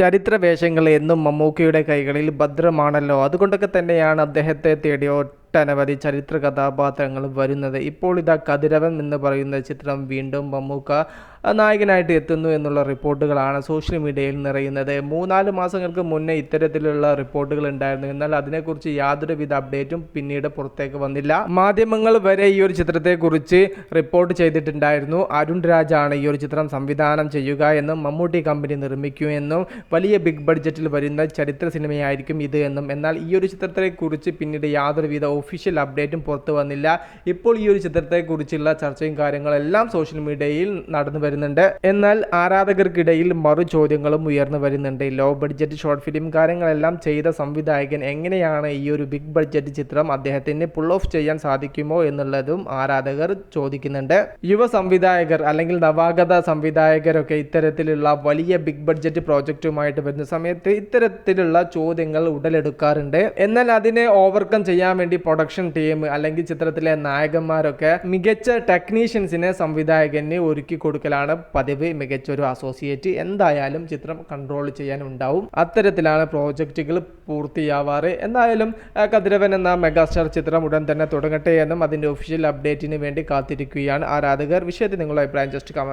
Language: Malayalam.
ചരിത്ര വേഷങ്ങൾ എന്നും മമ്മൂക്കയുടെ കൈകളിൽ ഭദ്രമാണല്ലോ. അതുകൊണ്ടൊക്കെ തന്നെയാണ് അദ്ദേഹത്തെ തേടി ഒട്ടനവധി ചരിത്ര കഥാപാത്രങ്ങൾ വരുന്നത്. ഇപ്പോൾ ഇതാ കതിരവൻ എന്ന് പറയുന്ന ചിത്രം വീണ്ടും മമ്മൂക്ക നായകനായിട്ട് എത്തുന്നു എന്നുള്ള റിപ്പോർട്ടുകളാണ് സോഷ്യൽ മീഡിയയിൽ നിറയുന്നത്. മൂന്നാൽ മാസങ്ങൾക്ക് മുന്നേ ഇത്തരത്തിലുള്ള റിപ്പോർട്ടുകൾ ഉണ്ടായിരുന്നു. എന്നാൽ അതിനെക്കുറിച്ച് യാതൊരുവിധ അപ്ഡേറ്റും പിന്നീട് പുറത്തേക്ക് വന്നില്ല. മാധ്യമങ്ങൾ വരെ ഈ ഒരു ചിത്രത്തെക്കുറിച്ച് റിപ്പോർട്ട് ചെയ്തിട്ടുണ്ടായിരുന്നു. അരുൺ രാജാണ് ഈ ഒരു ചിത്രം സംവിധാനം ചെയ്യുക എന്നും മമ്മൂട്ടി കമ്പനി നിർമ്മിക്കൂ എന്നും വലിയ ബിഗ് ബഡ്ജറ്റിൽ വരുന്ന ചരിത്ര സിനിമയായിരിക്കും ഇത് എന്നും. എന്നാൽ ഈ ഒരു ചിത്രത്തെക്കുറിച്ച് പിന്നീട് യാതൊരുവിധ ഒഫീഷ്യൽ അപ്ഡേറ്റും പുറത്തു വന്നില്ല. ഇപ്പോൾ ഈ ഒരു ചിത്രത്തെക്കുറിച്ചുള്ള ചർച്ചയും കാര്യങ്ങളെല്ലാം സോഷ്യൽ മീഡിയയിൽ നടന്നു വരുന്നുണ്ട്. എന്നാൽ ആരാധകർക്കിടയിൽ മറു ചോദ്യങ്ങളും ഉയർന്നു വരുന്നുണ്ട്. ലോ ബഡ്ജറ്റ് ഷോർട്ട് ഫിലിം കാര്യങ്ങളെല്ലാം ചെയ്ത സംവിധായകൻ എങ്ങനെയാണ് ഈ ഒരു ബിഗ് ബഡ്ജറ്റ് ചിത്രം അദ്ദേഹത്തിന് പുൾ ഓഫ് ചെയ്യാൻ സാധിക്കുമോ എന്നുള്ളതും ആരാധകർ ചോദിക്കുന്നുണ്ട്. യുവ സംവിധായകർ അല്ലെങ്കിൽ നവാഗത സംവിധായകരൊക്കെ ഇത്തരത്തിലുള്ള വലിയ ബിഗ് ബഡ്ജറ്റ് പ്രോജക്റ്റുമായിട്ട് വരുന്ന സമയത്ത് ഇത്തരത്തിലുള്ള ചോദ്യങ്ങൾ ഉടലെടുക്കാറുണ്ട്. എന്നാൽ അതിനെ ഓവർകം ചെയ്യാൻ വേണ്ടി പ്രൊഡക്ഷൻ ടീം അല്ലെങ്കിൽ ചിത്രത്തിലെ നായകന്മാരൊക്കെ മികച്ച ടെക്നീഷ്യൻസിനെ സംവിധായകന് ഒരുക്കി കൊടുക്കലാണ്. പതിവ് മികച്ച ഒരു അസോസിയേറ്റ് എന്തായാലും ചിത്രം കൺട്രോൾ ചെയ്യാൻ ഉണ്ടാവും അത്തരത്തിലാണ് പ്രോജക്റ്റുകൾ പൂർത്തിയാവാറ്. എന്തായാലും കതിരവൻ എന്ന മെഗാസ്റ്റാർ ചിത്രം ഉടൻ തന്നെ തുടങ്ങട്ടെ എന്നും അതിന്റെ ഒഫീഷ്യൽ അപ്ഡേറ്റിന് വേണ്ടി കാത്തിരിക്കുകയാണ് ആരാധകർ. വിഷയത്തിൽ നിങ്ങളുടെ അഭിപ്രായം ജസ്റ്റ് കമന്റ്